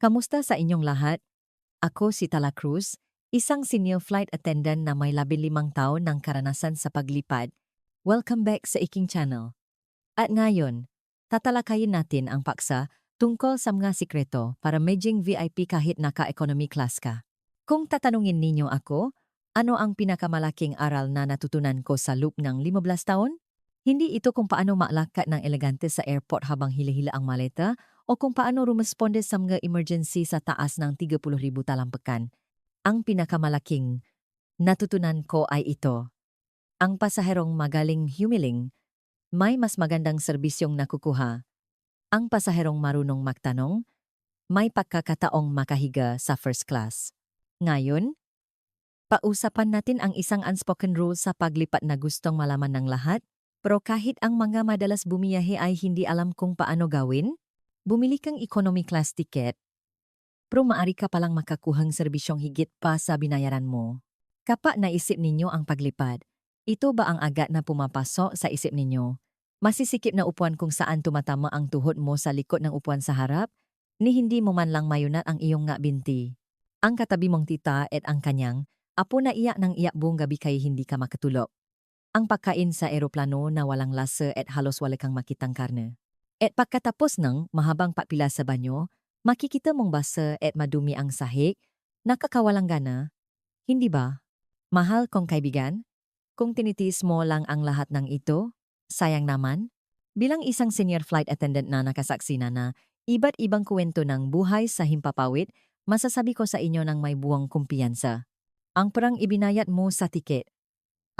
Kamusta sa inyong lahat? Ako si Tala Cruz, isang senior flight attendant na may labilimang taon ng karanasan sa paglipad. Welcome back sa Iking Channel. At ngayon, tatalakayin natin ang paksa tungkol sa mga sikreto para medjing VIP kahit naka-economy class ka. Kung tatanungin ninyo ako, ano ang pinakamalaking aral na natutunan ko sa loop ng 15 taon? Hindi ito kung paano maalakat ng elegante sa airport habang hila-hila ang maleta o kung paano rumisponde sa mga emergency sa taas ng 30,000 talampakan. Ang pinakamalaking natutunan ko ay ito. Ang pasaherong magaling humiling, may mas magandang serbisyong nakukuha. Ang pasaherong marunong magtanong, may pagkakataong makahiga sa first class. Ngayon, pausapan natin ang isang unspoken rule sa paglipat na gustong malaman ng lahat, pero kahit ang mga madalas bumiyahe ay hindi alam kung paano gawin, bumili kang economy class ticket, pero maari ka palang makakuhang serbisyong higit pa sa binayaran mo. Kapag naisip ninyo ang paglipad, ito ba ang agad na pumapasok sa isip ninyo? Masisikip na upuan kung saan tumatama ang tuhod mo sa likod ng upuan sa harap, ni hindi mo man lang mayunat ang iyong nga binti. Ang katabi mong tita at ang kanyang, apo na iyak ng iyak buong gabi kay hindi ka makatulog. Ang pagkain sa eroplano na walang lasa at halos wala kang makitang karne. At pagkatapos ng mahabang papila sa banyo, makikita mong basa at madumi ang sahig, nakakawalang gana. Hindi ba? Mahal kong kaibigan? Kung tinitiis mo lang ang lahat ng ito, sayang naman. Bilang isang senior flight attendant na nakasaksi na na iba't ibang kwento ng buhay sa himpapawid, masasabi ko sa inyo ng may buwang kumpiyansa. Ang perang ibinayat mo sa tiket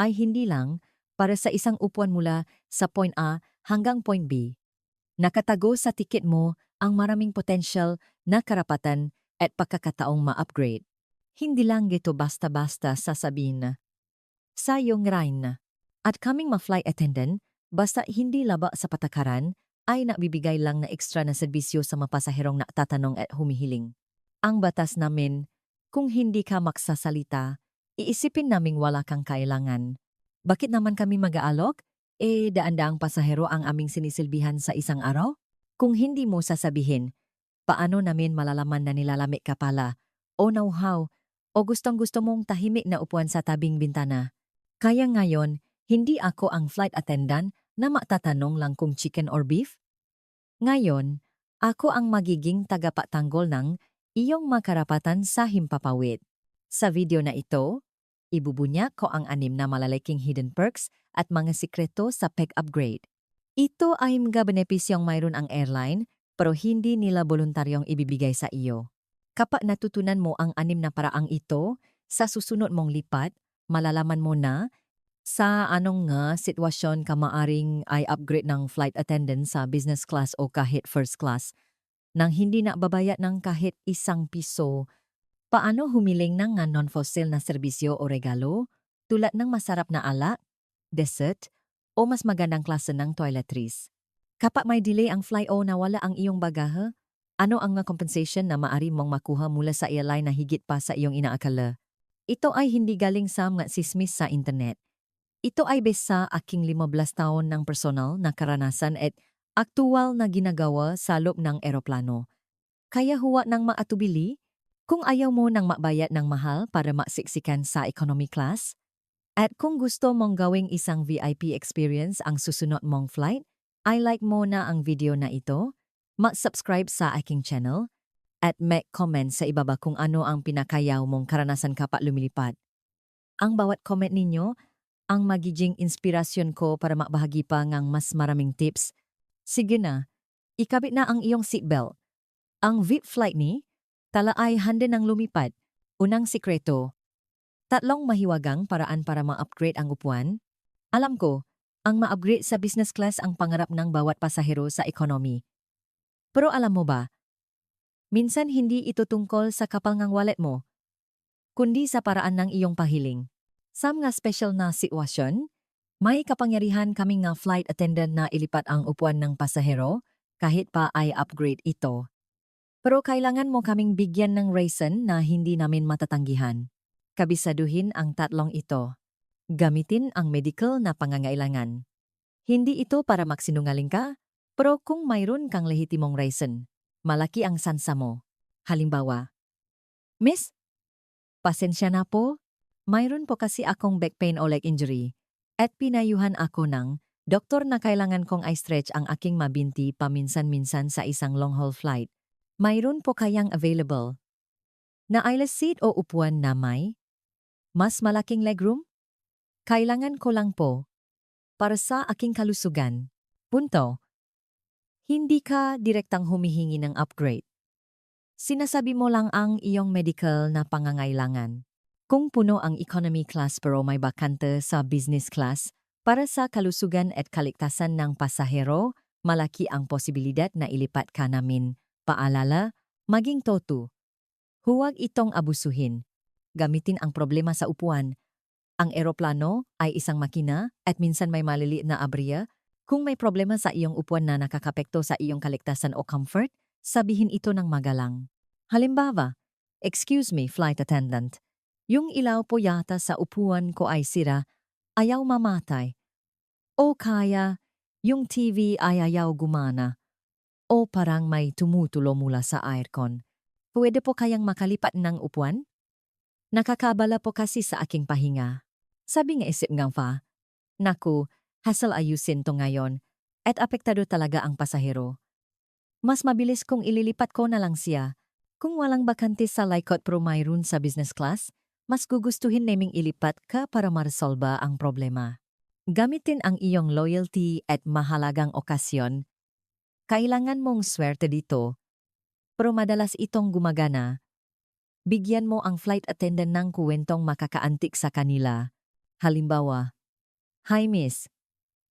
ay hindi lang para sa isang upuan mula sa point A hanggang point B. Nakatago sa tiket mo ang maraming potential na karapatan at pagkakataong ma-upgrade. Hindi lang gito basta-basta sasabihin sayong rain At kaming ma-flight attendant, basta hindi laba sa patakaran, ay nabibigay lang na ekstra na serbisyo sa mapasaherong natatanong at humihiling. Ang batas namin, kung hindi ka maksasalita, iisipin naming wala kang kailangan. Bakit naman kami mag-aalok? Eh, daan-daang pasahero ang aming sinisilbihan sa isang araw? Kung hindi mo sasabihin, paano namin malalaman na nilalamig ka pala? O know-how? O gustong-gusto mong tahimik na upuan sa tabing bintana? Kaya ngayon, hindi ako ang flight attendant na matatanong lang kung chicken or beef? Ngayon, ako ang magiging tagapatanggol ng iyong makarapatan sa himpapawid. Sa video na ito, ibubunya ko ang anim na malalaking hidden perks at mga sikreto sa PEG upgrade. Ito ay mga benepisyong mayroon ang airline pero hindi nila voluntaryong ibibigay sa iyo. Kapag natutunan mo ang anim na paraang ito, sa susunod mong lipat, malalaman mo na sa anong nga sitwasyon ka maaring ay upgrade ng flight attendant sa business class o kahit first class nang hindi na babayat ng kahit isang piso Paano humiling ng nga non-fossil na serbisyo o regalo tulad ng masarap na alak, dessert, o mas magandang klase ng toiletries? Kapag may delay ang fly o nawala ang iyong bagahe, ano ang nga compensation na maari mong makuha mula sa airline na higit pa sa iyong inaakala? Ito ay hindi galing sa mga sismis sa internet. Ito ay base sa aking 15 taon ng personal na karanasan at aktual na ginagawa sa loob ng eroplano. Kaya huwa ng maatubili, kung ayaw mo nang mabayat ng mahal para maksiksikan sa economy class, at kung gusto mong gawing isang VIP experience ang susunod mong flight, I like mo na ang video na ito, mag-subscribe sa aking channel, at make comment sa ibaba kung ano ang pinakayaw mong karanasan kapag lumilipad. Ang bawat comment ninyo, ang magiging inspirasyon ko para makbahagi pa ng mas maraming tips. Sige na, ikabit na ang iyong seatbelt. Ang VIP flight ni, Tala ay handa ng lumipad. Unang sikreto. Tatlong mahiwagang paraan para ma-upgrade ang upuan. Alam ko, ang ma-upgrade sa business class ang pangarap ng bawat pasahero sa economy. Pero alam mo ba, minsan hindi ito tungkol sa kapal ng wallet mo, kundi sa paraan ng iyong pahiling. Sa mga special na sitwasyon, may kapangyarihan kaming nga flight attendant na ilipat ang upuan ng pasahero kahit pa ay upgrade ito. Pero kailangan mo kaming bigyan ng reason na hindi namin matatanggihan. Kabisaduhin ang tatlong ito. Gamitin ang medical na pangangailangan. Hindi ito para magsinungaling ka, pero kung mayroon kang lehitimong reason, malaki ang sansa mo. Halimbawa, Miss, pasensya na po. Mayroon po kasi akong back pain o leg injury at pinayuhan ako ng doktor na kailangan kong i-stretch ang aking mabinti paminsan-minsan sa isang long-haul flight. Mayroon po kayang available na eyeless seat o upuan na may mas malaking legroom? Kailangan ko lang po para sa aking kalusugan. Punto. Hindi ka direktang humihingi ng upgrade. Sinasabi mo lang ang iyong medical na pangangailangan. Kung puno ang economy class pero may bakante sa business class, para sa kalusugan at kaligtasan ng pasahero, malaki ang posibilidad na ilipat ka namin. Paalala, maging totu. Huwag itong abusuhin. Gamitin ang problema sa upuan. Ang eroplano ay isang makina at minsan may maliliit na abriya. Kung may problema sa iyong upuan na nakakapekto sa iyong kaligtasan o comfort, sabihin ito ng magalang. Halimbawa, Excuse me, flight attendant. Yung ilaw po yata sa upuan ko ay sira, ayaw mamatay. O kaya, yung TV ay ayaw gumana. O parang may tumutulo mula sa aircon. Pwede po kayang makalipat ng upuan? Nakakabala po kasi sa aking pahinga. Sabi nga isip nga fa, Naku, hassle ayusin to ngayon at apektado talaga ang pasahero. Mas mabilis kung ililipat ko na lang siya. Kung walang bakante sa Lycott Pro mayroon sa business class, mas gugustuhin naming ilipat ka para maresolba ang problema. Gamitin ang iyong loyalty at mahalagang okasyon. Kailangan mong swerte dito, pero madalas itong gumagana. Bigyan mo ang flight attendant ng kuwentong makakaantik sa kanila. Halimbawa, Hi Miss,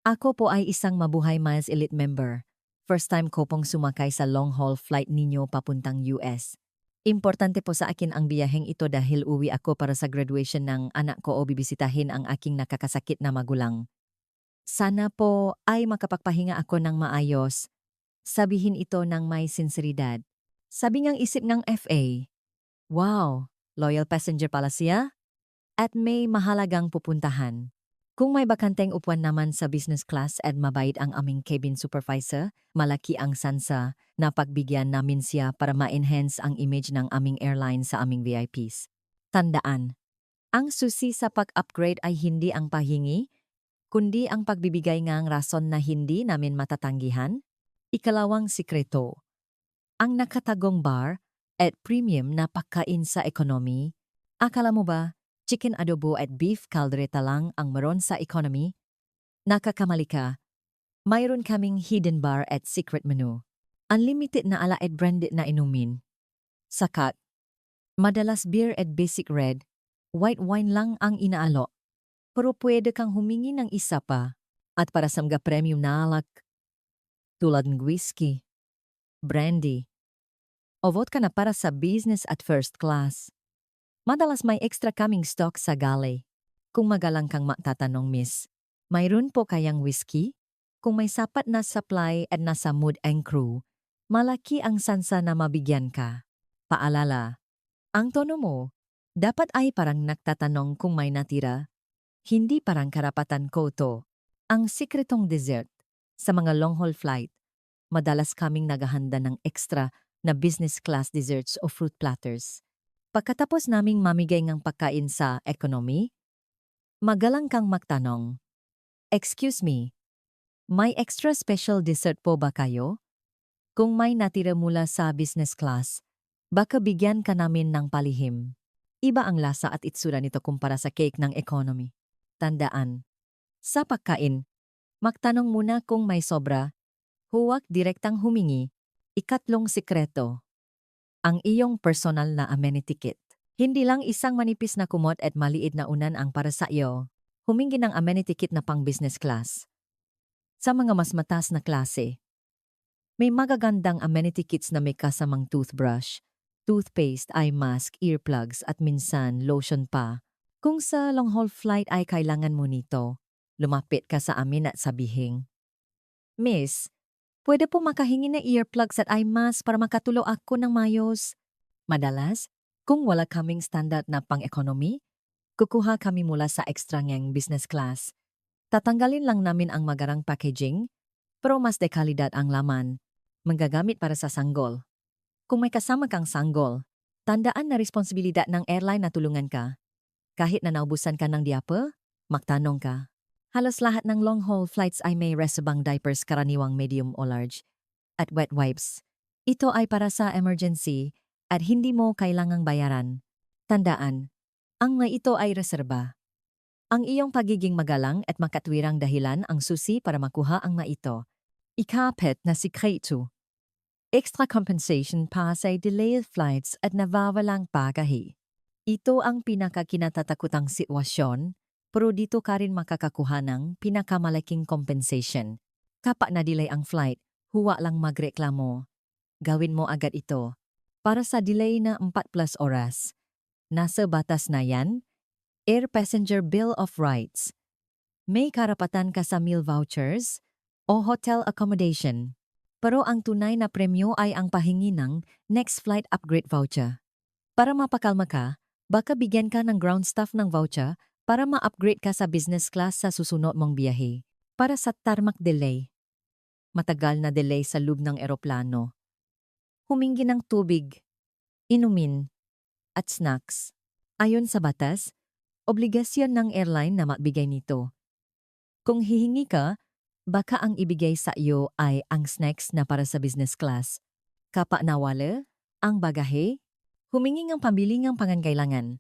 ako po ay isang mabuhay Miles Elite member. First time ko pong sumakay sa long-haul flight ninyo papuntang US. Importante po sa akin ang biyaheng ito dahil uwi ako para sa graduation ng anak ko o bibisitahin ang aking nakakasakit na magulang. Sana po ay makapagpahinga ako ng maayos. Sabihin ito ng may sinseridad. Sabi ngang isip ng FA. Wow, loyal passenger pala siya? At may mahalagang pupuntahan. Kung may bakanteng upuan naman sa business class at mabait ang aming cabin supervisor, malaki ang sansa na pagbigyan namin siya para ma-enhance ang image ng aming airline sa aming VIPs. Tandaan, ang susi sa pag-upgrade ay hindi ang pahingi, kundi ang pagbibigay ngang rason na hindi namin matatanggihan. Ikalawang sikreto, ang nakatagong bar at premium na pagkain sa economy. Akala mo ba chicken adobo at beef caldereta lang ang meron sa economy? Nakakamali ka. Mayroon kaming hidden bar at secret menu. Unlimited na ala at branded na inumin. Sakat. Madalas beer at basic red. White wine lang ang inaalo. Pero pwede kang humingi ng isa pa. At para sa mga premium na alak. Tulad ng whiskey. Brandy. O vote ka na para sa business at first class. Madalas may extra kaming stock sa galley. Kung magalang kang matatanong, miss, mayroon po kayang whiskey? Kung may sapat na supply at nasa mood and crew, malaki ang sansa na mabigyan ka. Paalala, ang tono mo, dapat ay parang nagtatanong kung may natira. Hindi parang karapatan ko to. Ang sikretong dessert, sa mga long-haul flight, madalas kaming naghahanda ng extra na business class desserts o fruit platters. Pagkatapos naming mamigay ng pagkain sa economy, magalang kang magtanong, Excuse me, may extra special dessert po ba kayo? Kung may natira mula sa business class, baka bigyan ka namin ng palihim. Iba ang lasa at itsura nito kumpara sa cake ng economy. Tandaan, sa pagkain, magtanong muna kung may sobra, huwag direktang humingi. Ikatlong sikreto, ang iyong personal na amenity kit. Hindi lang isang manipis na kumot at maliit na unan ang para sa iyo. Humingi ng amenity kit na pang business class. Sa mga mas mataas na klase, may magagandang amenity kits na may kasamang toothbrush, toothpaste, eye mask, earplugs at minsan lotion pa. Kung sa long haul flight ay kailangan mo nito, lumapit ka sa amin at sabihin, Miss, Pwede po makahingi ng earplugs at eye mask para makatulo ako ng mayos. Madalas, kung wala kaming standard na pang-economy, kukuha kami mula sa extra ngang business class. Tatanggalin lang namin ang magarang packaging, pero mas dekalidad ang laman, manggagamit para sa sanggol. Kung may kasama kang sanggol, tandaan na responsibilidad ng airline na tulungan ka. Kahit na naubusan ka ng diaper, magtanong ka. Halos lahat ng long-haul flights ay may reservang diapers karaniwang medium o large at wet wipes. Ito ay para sa emergency at hindi mo kailangang bayaran. Tandaan, ang mga ito ay reserba. Ang iyong pagiging magalang at makatwirang dahilan ang susi para makuha ang mga ito. Ikapit na sikreto. Extra compensation pa sa delayed flights at nawawalang pagahi. Ito ang pinakakinatatakutang sitwasyon, pero dito ka rin makakakuha ng pinakamalaking compensation. Kapag na-delay ang flight, huwa lang magreklamo. Gawin mo agad ito. Para sa delay na 4 plus oras. Nasa batas na yan, Air Passenger Bill of Rights. May karapatan ka sa meal vouchers o hotel accommodation. Pero ang tunay na premyo ay ang pahingi ng next flight upgrade voucher. Para mapakalma ka, baka bigyan ka ng ground staff ng voucher para ma-upgrade ka sa business class sa susunod mong biyahe. Para sa tarmac delay. Matagal na delay sa loob ng eroplano. Humingi ng tubig, inumin, at snacks. Ayon sa batas, obligasyon ng airline na magbigay nito. Kung hihingi ka, baka ang ibigay sa iyo ay ang snacks na para sa business class. Kapa nawala, ang bagahe, humingi ng pambili ng pangangailangan.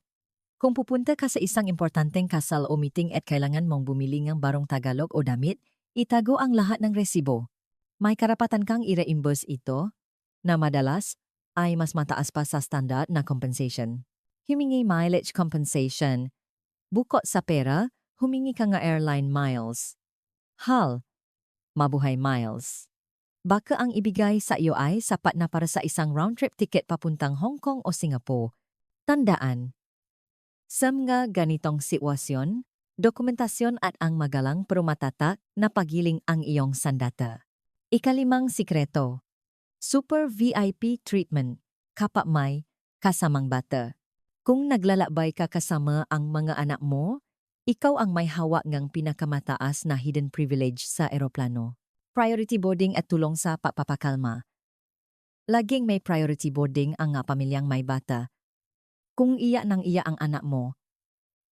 Kung pupunta ka sa isang importanteng kasal o meeting at kailangan mong bumili ng barong Tagalog o damit, itago ang lahat ng resibo. May karapatan kang i-reimburse ito, na madalas ay mas mataas pa sa standard na compensation. Humingi mileage compensation. Bukod sa pera, humingi ka nga airline miles. HAL, mabuhay miles. Baka ang ibigay sa iyo ay sapat na para sa isang round-trip ticket papuntang Hong Kong o Singapore. Tandaan, sa mga ganitong sitwasyon, dokumentasyon at ang magalang pero matatak na pagiling ang iyong sandata. Ikalimang sikreto, Super VIP treatment, kapag may kasamang bata. Kung naglalakbay ka kasama ang mga anak mo, ikaw ang may hawak ng pinakamataas na hidden privilege sa eroplano. Priority boarding at tulong sa papapakalma. Laging may priority boarding ang pamilyang may bata. Kung iya nang iya ang anak mo,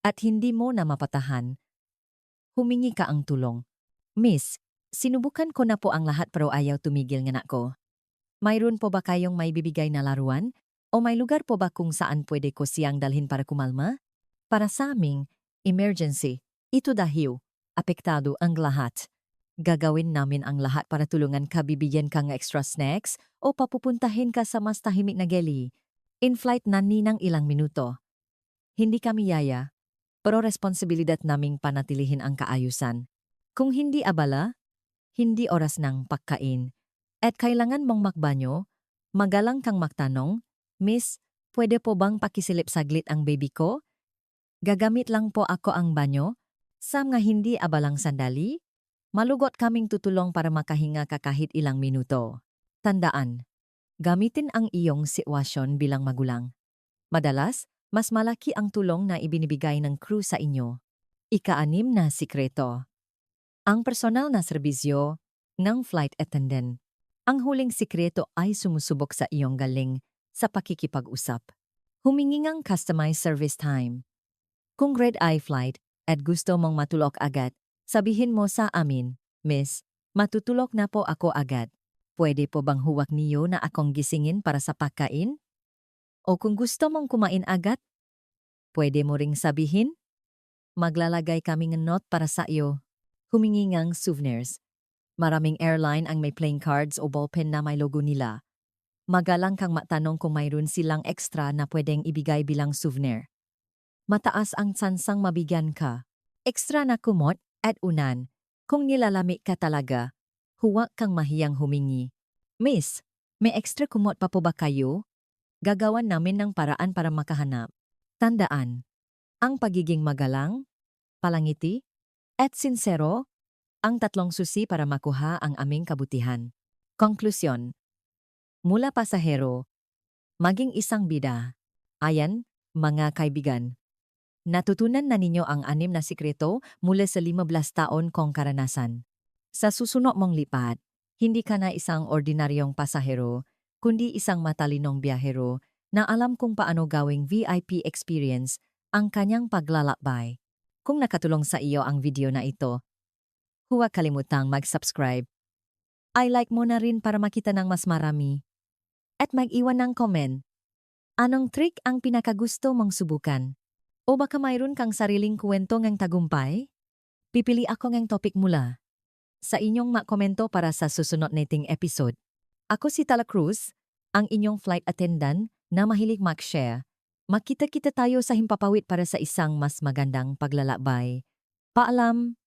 at hindi mo na mapatahan, humingi ka ang tulong. Miss, sinubukan ko na po ang lahat pero ayaw tumigil ng anak ko. Mayroon po ba kayong may bibigay na laruan? O may lugar po ba kung saan pwede ko siyang dalhin para kumalma? Para sa aming emergency, ito dahil apektado ang lahat. Gagawin namin ang lahat para tulungan ka bibigyan ka ng extra snacks o papupuntahin ka sa mas tahimik na geli. In-flight na ni ng ilang minuto. Hindi kami yaya, pero responsibilidad naming panatilihin ang kaayusan. Kung hindi abala, hindi oras ng pagkain. At kailangan mong magbanyo, magalang kang magtanong, Miss, pwede po bang pakisilip saglit ang baby ko? Gagamit lang po ako ang banyo? Sa mga hindi abalang sandali, malugot kaming tutulong para makahinga ka kahit ilang minuto. Tandaan, gamitin ang iyong sitwasyon bilang magulang. Madalas, mas malaki ang tulong na ibinibigay ng crew sa inyo. Ika-anim na sikreto. Ang personal na serbisyo ng flight attendant. Ang huling sikreto ay sumusubok sa iyong galing sa pakikipag-usap. Humingi ng customized service time. Kung red eye flight at gusto mong matulok agad, sabihin mo sa amin, Miss, matutulok na po ako agad. Pwede po bang huwag niyo na akong gisingin para sa pagkain? O kung gusto mong kumain agad, pwede mo ring sabihin? Maglalagay kami ng note para sa iyo. Humingi ng souvenirs. Maraming airline ang may playing cards o ballpen na may logo nila. Magalang kang matanong kung mayroon silang extra na pwedeng ibigay bilang souvenir. Mataas ang tsansang mabigyan ka. Ekstra na kumot at unan. Kung nilalami ka talaga, huwag kang mahiyang humingi. Miss, may extra kumot pa po ba kayo? Gagawan namin ng paraan para makahanap. Tandaan, ang pagiging magalang, palangiti, at sinsero, ang tatlong susi para makuha ang aming kabutihan. Konklusyon. Mula pasahero, maging isang bida. Ayan, mga kaibigan. Natutunan na ninyo ang anim na sikreto mula sa 15 taon kong karanasan. Sa susunod mong lipat, hindi ka na isang ordinaryong pasahero, kundi isang matalinong biyahero na alam kung paano gawing VIP experience ang kanyang paglalakbay. Kung nakatulong sa iyo ang video na ito, huwag kalimutang mag-subscribe. I-like mo na rin para makita ng mas marami. At mag-iwan ng comment. Anong trick ang pinakagusto mong subukan? O baka mayroon kang sariling kwento ng tagumpay? Pipili ako ng topic mula. Sa inyong makomento para sa susunod nating episode. Ako si Tala Cruz, ang inyong flight attendant na mahilig mag-share. Makita-kita tayo sa himpapawid para sa isang mas magandang paglalakbay. Paalam!